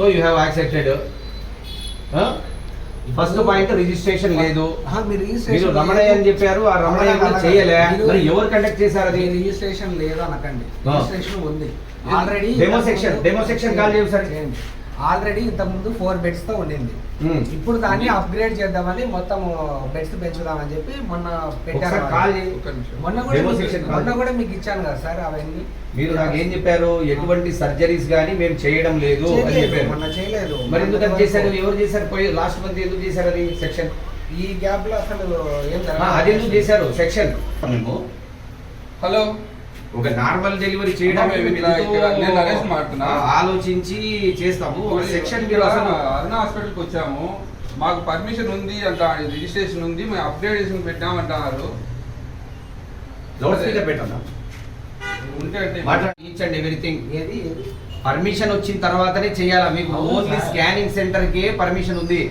So you have accepted first point registration లేదు. మీరు రమణయ్య అని చెప్పారు ఆ రమణయ్య. చేయలే? మీరు- ఎవరు కండక్ట్ చేశారు అది? రిజిస్ట్రేషన్ లేదు అనకండి. రిజిస్ట్రేషన్ ఉంది. Already Demo section, demo section call sir. Already ఇంత ముందు ఫోర్ బెడ్స్తో ఉండింది. ఇప్పుడు దాన్ని అప్గ్రేడ్ చేద్దామని మొత్తం బెడ్స్ పెంచుదామని చెప్పి మొన్న పెట్టారు మొన్న కూడా మొన్న. కూడా మీకు ఇచ్చాను కదా సార్ అవన్నీ. మీరు నాకు ఏం చెప్పారు? ఎటువంటి సర్జరీస్ కానీ మేము చేయడం లేదు అని చెప్పారు. మొన్న చేయలేదు. మరి ఎందుకు చేశారు? ఎవరు చేశారు? పోయి లాస్ట్ మంత్ ఎందుకు చేశారు అది సెక్షన్? ఈ గ్యాప్లో అసలు ఏం అది ఎందుకు చేశారు? సెక్షన్. మేము హలో? ఒక నార్మల్ డెలివరీ చేయడం. ఆలోచించి చేస్తాము. ఒక సెక్షన్ మీరు ఇక్కడ అసలు అరుణ హాస్పిటల్కి వచ్చాము. మాకు పర్మిషన్ ఉంది అంట రిజిస్ట్రేషన్ ఉంది మేము upgradation పెట్టామంటున్నారు loud speaker each and everything ఏది? పర్మిషన్ వచ్చిన తర్వాతనే చేయాలా మీకు? ఓన్లీ. స్కానింగ్ సెంటర్ కే పర్మిషన్ ఉంది.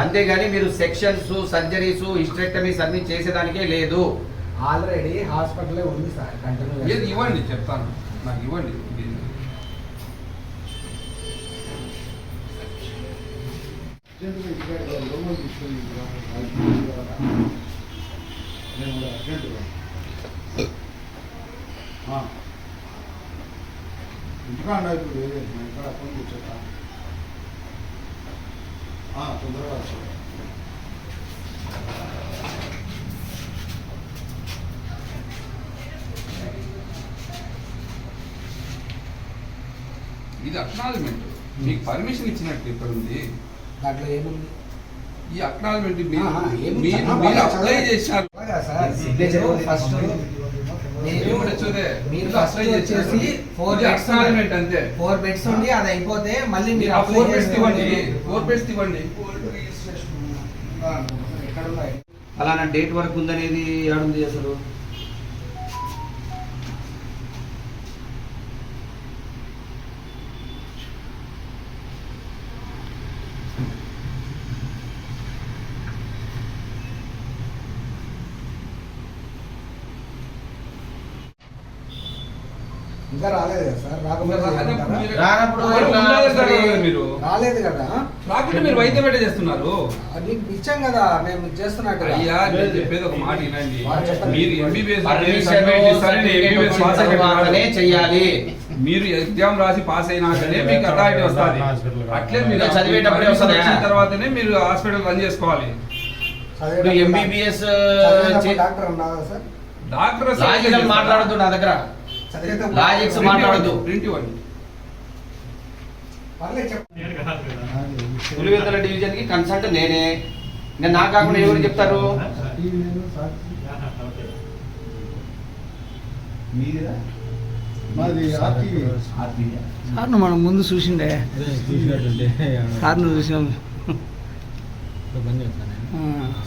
అంతేగాని మీరు సెక్షన్స్ సర్జరీస్ హిస్టరెక్టమీస్ అన్ని చేసేదానికే లేదు. ఆల్రెడీ హాస్పిటల్ ఉంది సార్ కంటిన్యూ ఏది ఇవ్వండి చెప్తాను. నాకు ఇవ్వండి. ఇంటికా ఇప్పుడు ఇక్కడ ఫోన్ కూర్చోట తొందరగా ఇది అక్నాలజ్మెంట్. మీకు పర్మిషన్ ఇచ్చినట్టు ఇక్కడ ఉంది దాంట్లో ఏముంది? ఈ అక్నాలజ్మెంట్ మీరు మీరు. అప్లై చేశారు. ఫస్ట్ మీరు ఫస్ట్. వచ్చేసి ఫోర్ అంతే. ఫోర్ బెడ్స్ ఉండి అది అయిపోతే మళ్ళీ మీరు ఫోర్ బెడ్స్ ఇవ్వండి. ఫోర్ బెడ్స్ ఇవ్వండి. అలానా డేట్ వరకు ఉందనేది ఏడుంది అసలు? ఇంకా రాలేదు కదా సార్? రాకపోతే రానప్పుడు ఏమంటారా? మీరు- రానప్పుడు మరి ఎట్లా ఉండాలి సరే? కదా మీరు? రాలేదు కదా? రాకుంటే మీరు వైద్యం ఎట్లా చేస్తున్నారు? అది ఇచ్చాం కదా మేము చేస్తున్నట్టు అయ్యా నేను చెప్పేది ఒక మాట వినండి. మీరు ఎంబీబీఎస్ చెయ్యాలి. మీరు ఎగ్జామ్ రాసి పాస్ అయినాకనే మీకు అథారిటీ వస్తుంది. అట్లే మీరు చదివేటప్పుడే వస్తుందా? వచ్చిన తర్వాతనే మీరు హాస్పిటల్ రన్ చేసుకోవాలి. ఎంబీబీఎస్ డాక్టర్ డాక్టర్ లాజికల్ మాట్లాడద్దు నా దగ్గర. లాజిక్స్ మాట్లాడొద్దు. ప్రింట్ ఇవ్వండి. పులివెందుల డివిజన్కి కన్సల్ట్ నేనే. ఇంకా నాకు కాకుండా ఎవరు చెప్తారు? సార్ మనం ముందు చూసిండే. సార్ చూసినాం.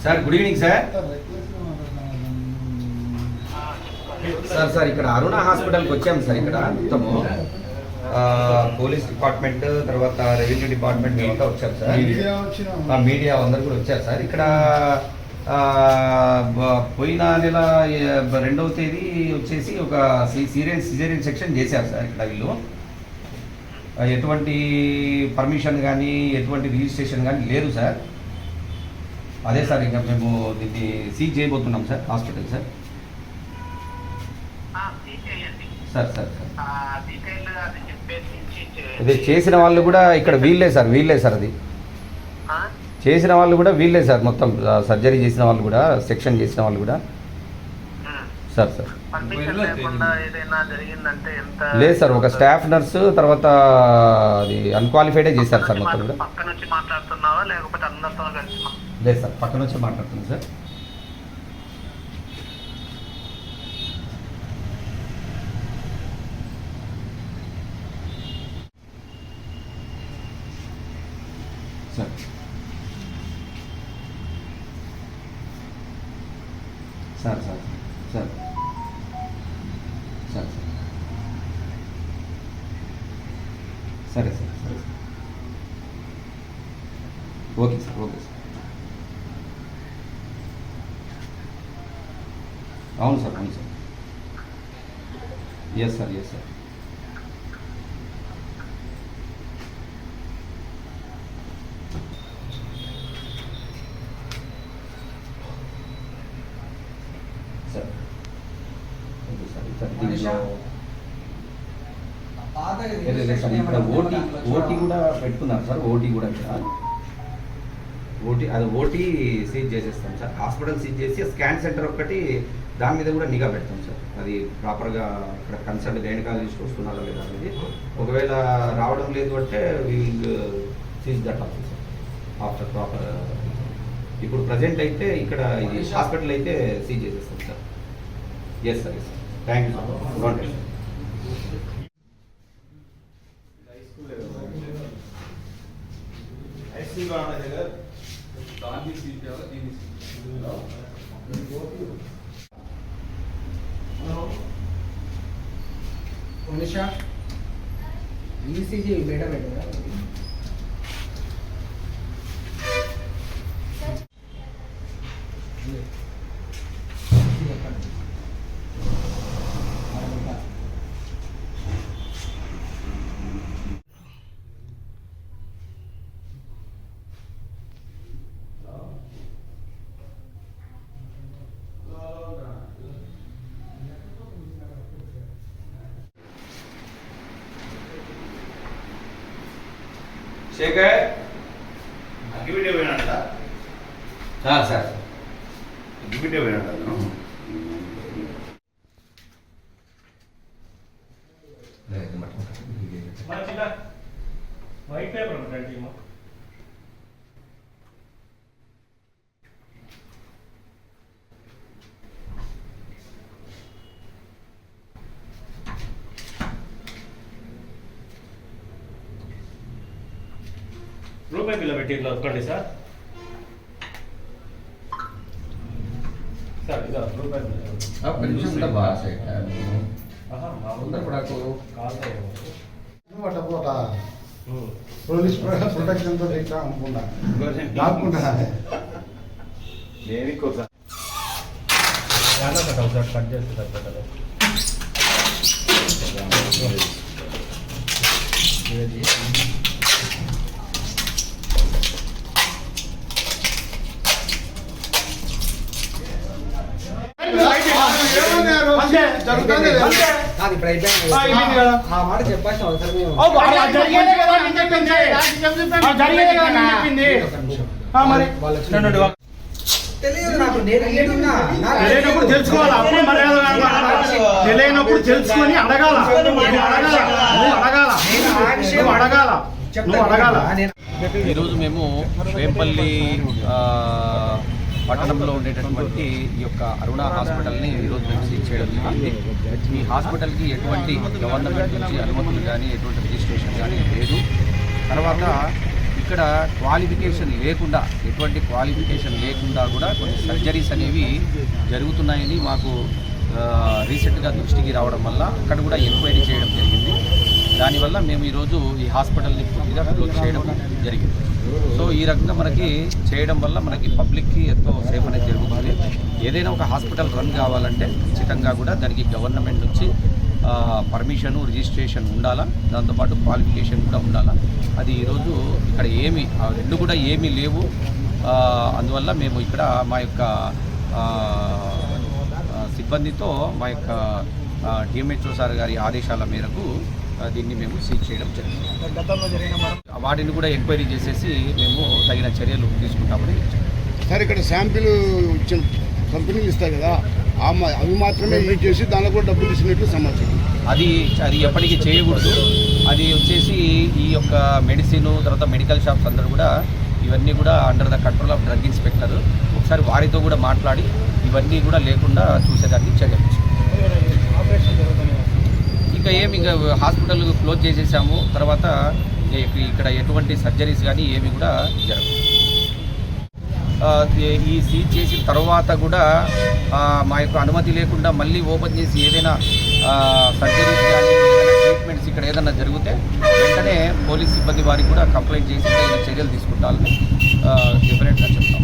Sir good evening sir sir sir ఇక్కడ అరుణ హాస్పిటల్కి వచ్చాము సార్ ఇక్కడ మొత్తము. పోలీస్ డిపార్ట్మెంట్ తర్వాత రెవెన్యూ డిపార్ట్మెంట్ అంతా వచ్చారు సార్. మీడియా అందరు కూడా వచ్చారు సార్. ఇక్కడ పోయిన నెల రెండవ తేదీ వచ్చేసి ఒక సీరియన్ సిజేరియన్ సెక్షన్ చేశారు సార్ ఇక్కడ వీళ్ళు. ఎటువంటి పర్మిషన్ కానీ ఎటువంటి రిజిస్ట్రేషన్ కానీ లేదు సార్. అదే సార్ ఇంకా మేము దీన్ని సీజ్ చేయబోతున్నాం sir hospital sir. Sir sir sir. అదే చేసిన వాళ్ళు కూడా ఇక్కడ వీళ్ళే సార్ వీళ్ళే సార్ అది. చేసిన వాళ్ళు కూడా వీళ్ళే సార్ మొత్తం సర్జరీ చేసిన వాళ్ళు కూడా సెక్షన్ చేసిన వాళ్ళు కూడా. Sir sir. లేదు సార్ ఒక స్టాఫ్ నర్సు తర్వాత అది అన్క్వాలిఫైడే చేశారు సార్ మొత్తం కూడా. పక్క నుంచి లేదు సార్ పక్కన వచ్చి మాట్లాడుతున్నాను sir. Sir sir sir. Sir sir. సరే సార్ సరే sir. Okay sir okay sir. అవును సార్ అవును sir. Yes sir yes sir sir okay sir sir దీంట్లో లేదు, లేదు సార్ ఇక్కడ ఓటీ ఓటీ కూడా పెట్టుకున్నారు సార్ ఓటీ కూడా ఇక్కడ. ఓటీ అది ఓటీ సీజ్ చేసేస్తాం సార్. హాస్పిటల్ సీజ్ చేసి స్కాన్ సెంటర్ ఒక్కటి దాని మీద కూడా నిఘా పెడతాం సార్. అది ప్రాపర్గా ఇక్కడ కన్సల్ట్ గైనకాలజిస్ట్ వస్తున్నారా లేదా అనేది. ఒకవేళ రావడం లేదు అంటే we'll seize that office sir after proper ఇప్పుడు ప్రజెంట్ అయితే ఇక్కడ ఇది హాస్పిటల్ అయితే సీజ్ చేసేస్తాం sir yes sir yes sir thank you sir దాన్ని సీజ్ చేయాలి దీన్ని సీజ్ చేయాలి. మనిషా ఈసీజీ బయట పెట్టారా శేఖర్ అగ్గిపెట్టే పోయినాడ సార్. సార్ అగ్గిపెట్టే పోయినాడ వైట్ పేపర్ ఉంటుంది రూపాయి బిల్ల పెట్టి ఇట్లా వద్దండి సార్ సార్ ఇదా రూపాయి బిల్ల ఆహా, మామూలు కాదు పోట పోట పోలీస్ ప్రొటెక్షన్ తో ఇట్లా అనుకుంటా దాక్కుంటా చాలా కట్ అవుతాడు కట్ చేస్తే ఇప్పుడు అయిపోయింది ఆ, మాట చెప్పాల్సిన అవసరమే ఉంది. నిమిషం. మరి. వాళ్ళు. తెలియదు నాకు నేను ఏడున్నా నాకు తెలియనప్పుడు తెలుసుకోవాలి? అప్పుడు మర్యాద కాదు. తెలియనప్పుడు తెలుసుకొని అడగాల? నువ్వు అడగాల? నువ్వు అడగాల? నేను ఆ విషయం నువ్వు అడగాల? చెప్తాను. నువ్వు అడగాల? నేను ఈరోజు మేము వేంపల్లి ఆ, పట్టణంలో ఉండేటటువంటి ఈ యొక్క అరుణ హాస్పిటల్ని ఈరోజు మేము సీజ్ చేయడం జరిగింది. ఈ హాస్పిటల్కి ఎటువంటి గవర్నమెంట్ నుంచి అనుమతులు కానీ ఎటువంటి రిజిస్ట్రేషన్ కానీ లేదు. తర్వాత ఇక్కడ క్వాలిఫికేషన్ లేకుండా ఎటువంటి క్వాలిఫికేషన్ లేకుండా కూడా కొన్ని సర్జరీస్ అనేవి జరుగుతున్నాయని మాకు రీసెంట్గా దృష్టికి రావడం వల్ల అక్కడ కూడా ఎంక్వైరీ చేయడం జరిగింది. దానివల్ల మేము ఈరోజు ఈ హాస్పిటల్ని పూర్తిగా క్లోజ్ చేయడం జరిగింది. సో ఈ రకంగా మనకి చేయడం వల్ల మనకి పబ్లిక్కి ఎంతో సేఫ్ అనేది జరుగుతుంది. ఏదైనా ఒక హాస్పిటల్ రన్ కావాలంటే ఖచ్చితంగా కూడా దానికి గవర్నమెంట్ నుంచి పర్మిషను రిజిస్ట్రేషన్ ఉండాలా? దాంతోపాటు క్వాలిఫికేషన్ కూడా ఉండాలా? అది ఈరోజు ఇక్కడ ఏమి రెండు కూడా ఏమీ లేవు. అందువల్ల మేము ఇక్కడ మా యొక్క సిబ్బందితో మా యొక్క డిఎంహెచ్ఓ సార్ గారి ఆదేశాల మేరకు దీన్ని మేము సీజ్ చేయడం జరిగింది. వాటిని కూడా ఎంక్వైరీ చేసేసి మేము తగిన చర్యలు తీసుకుంటామని. సార్ ఇక్కడ శాంపిల్ ఇచ్చిన కంపెనీలు ఇస్తాయి కదా ఆ మా- అవి మాత్రమే యూజ్ చేసి దానిలో కూడా డబ్బులు ఇచ్చినట్లు సమాచారం. అది అది ఎప్పటికీ చేయకూడదు. అది వచ్చేసి ఈ యొక్క మెడిసిన్ తర్వాత మెడికల్ షాప్స్ అందరూ కూడా ఇవన్నీ కూడా under the control of drug inspector ఒకసారి వారితో కూడా మాట్లాడి ఇవన్నీ కూడా లేకుండా చూసేదానికి చర్యలు. ఇంకా ఏమి ఇంకా హాస్పిటల్ క్లోజ్ చేసేసాము. తర్వాత ఇక్కడ ఎటువంటి సర్జరీస్ కానీ ఏమి కూడా జరగవు ఈ- సీజ్ చేసిన తర్వాత కూడా మా యొక్క అనుమతి లేకుండా మళ్ళీ ఓపెన్ చేసి ఏదైనా సర్జరీస్ కానీ ట్రీట్మెంట్స్ ఇక్కడ ఏదైనా జరిగితే వెంటనే పోలీస్ సిబ్బంది వారికి కూడా కంప్లైంట్ చేసి చర్యలు తీసుకుంటామని డెఫినెట్గా చెప్తాం.